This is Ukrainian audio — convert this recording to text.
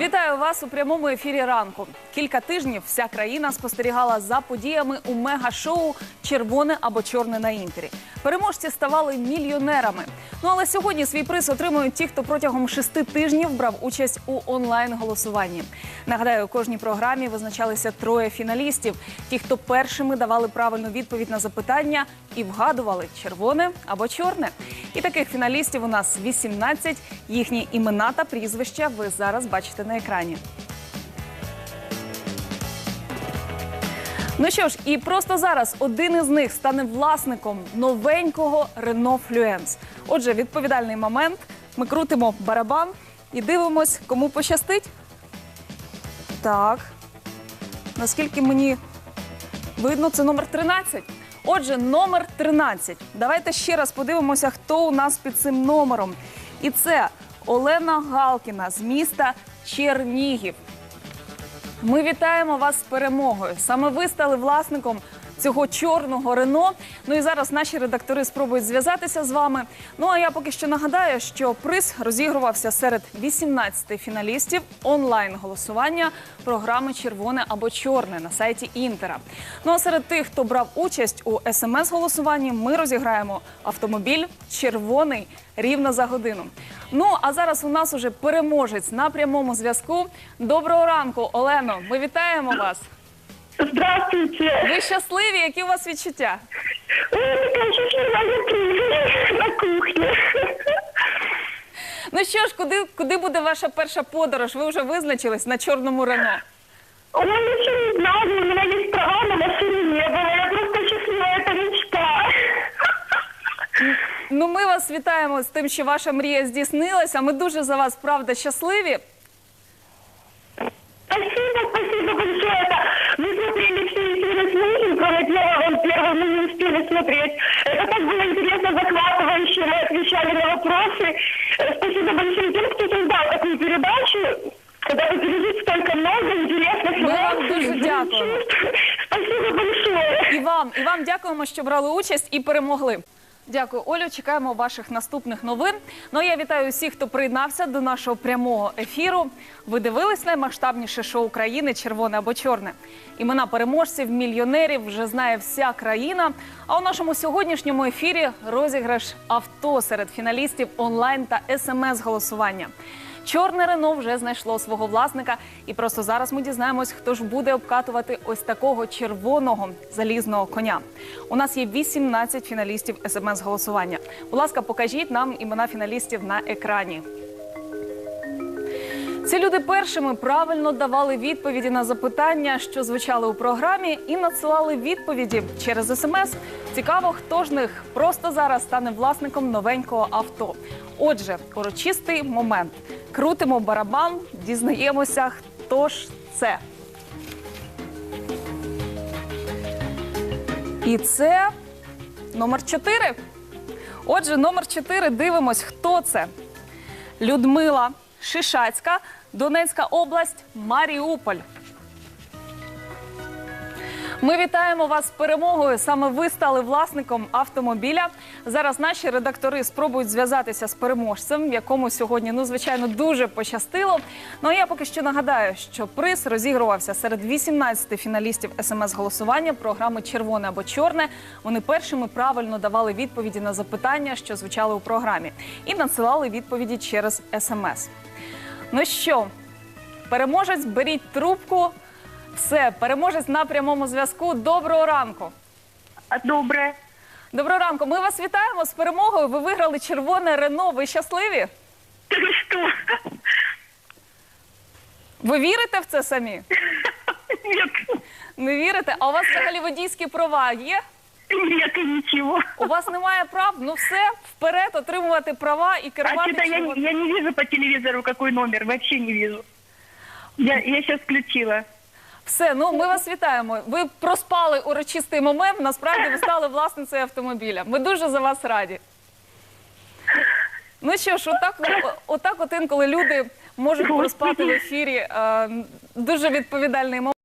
Вітаю вас у прямому ефірі ранку. Кілька тижнів вся країна спостерігала за подіями у мега-шоу Червоне або чорне на інтері. Переможці ставали мільйонерами. Ну але сьогодні свій приз отримують ті, хто протягом шести тижнів брав участь у онлайн-голосуванні. Нагадаю, у кожній програмі визначалися троє фіналістів: ті, хто першими давали правильну відповідь на запитання і вгадували червоне або чорне. І таких фіналістів у нас 18. Їхні імена та прізвища ви зараз бачите на екрані. Ну що ж, і просто зараз один із них стане власником новенького Renault Fluence. Отже, відповідальний момент. Ми крутимо барабан і дивимось, кому пощастить. Так. Наскільки мені видно, це номер 13. Отже, номер 13. Давайте ще раз подивимося, хто у нас під цим номером. І це Олена Галкіна з міста Чернігів. Ми вітаємо вас з перемогою. Саме ви стали власником цього чорного Рено. Ну і зараз наші редактори спробують зв'язатися з вами. Ну а я поки що нагадаю, що приз розігрувався серед 18 фіналістів онлайн голосування програми Червоне або чорне на сайті Інтера. Ну а серед тих, хто брав участь у смс-голосуванні, ми розіграємо автомобіль червоний рівно за годину. Ну а зараз у нас уже переможець на прямому зв'язку. Доброго ранку, Олено. Ми вітаємо вас. Здравствуйте. Ви щасливі? Які у вас відчуття? Ой, такая счастливая кухня на кухне. Ну що ж, куди, куди буде ваша перша подорож? Ви вже визначились на чорному Рено. Ой, еще не знаю, у меня есть права, но машины не было. Я просто счастливая, это мечта. Ну, ми вас вітаємо з тим, що ваша мрія здійснилася. Ми дуже за вас правда щасливі. кроме первого, он первый мы не успели смотреть. Это так было интересно, захватывающе, мы отвечали на вопросы. Э, Спасибо большое тем, кто создал такую передачу. Когда вы пережить столько много интересных Мы вам эмоций, дуже дякуємо. чувств. Спасибо большое. І вам, і вам дякуємо, що брали участь і перемогли. Дякую, Олю. Чекаємо ваших наступних новин. Ну а я вітаю усіх, хто приєднався до нашого прямого ефіру. Ви дивились наймасштабніше шоу країни Червоне або чорне. Імена переможців, мільйонерів вже знає вся країна. А у нашому сьогоднішньому ефірі розіграш авто серед фіналістів онлайн та смс-голосування. Чорне Рено вже знайшло свого власника, і просто зараз ми дізнаємось, хто ж буде обкатувати ось такого червоного залізного коня. У нас є 18 фіналістів смс-голосування. Будь ласка, покажіть нам імена фіналістів на екрані. Ці люди першими правильно давали відповіді на запитання, що звучали у програмі, і надсилали відповіді через смс. Цікаво, хто ж них просто зараз стане власником новенького авто. Отже, урочистий момент. Крутимо барабан, дізнаємося, хто ж це. І це номер 4. Отже, номер 4 дивимось, хто це. Людмила Шишацька, Донецька область, Маріуполь. Ми вітаємо вас з перемогою. Саме ви стали власником автомобіля. Зараз наші редактори спробують зв'язатися з переможцем, якому сьогодні, ну звичайно, дуже пощастило. Ну а я поки що нагадаю, що приз розігрувався серед 18 фіналістів смс-голосування програми Червоне або чорне. Вони першими правильно давали відповіді на запитання, що звучали у програмі, і надсилали відповіді через смс. Ну що, переможець, беріть трубку. Все, переможець на прямому зв'язку. Доброго ранку. Доброе. Доброго ранку. Ми вас вітаємо з перемогою. Ви виграли червоне Рено. Ви щасливі? Что? Ви вірите в це самі? Нет. Не вірите? А у вас взагалі водійські права є? Нет, и ничего. У вас немає прав? Ну все, вперед, отримувати права і А керувати что-то я, я не вижу по телевизору, какой номер. Вообще не вижу. Я, я сейчас включила. Все, ну ми вас вітаємо. Ви проспали урочистий момент. Насправді ви стали власницею автомобіля. Ми дуже за вас раді. Ну що ж, отак, отак от інколи люди можуть проспати в ефірі. Е, дуже відповідальний момент.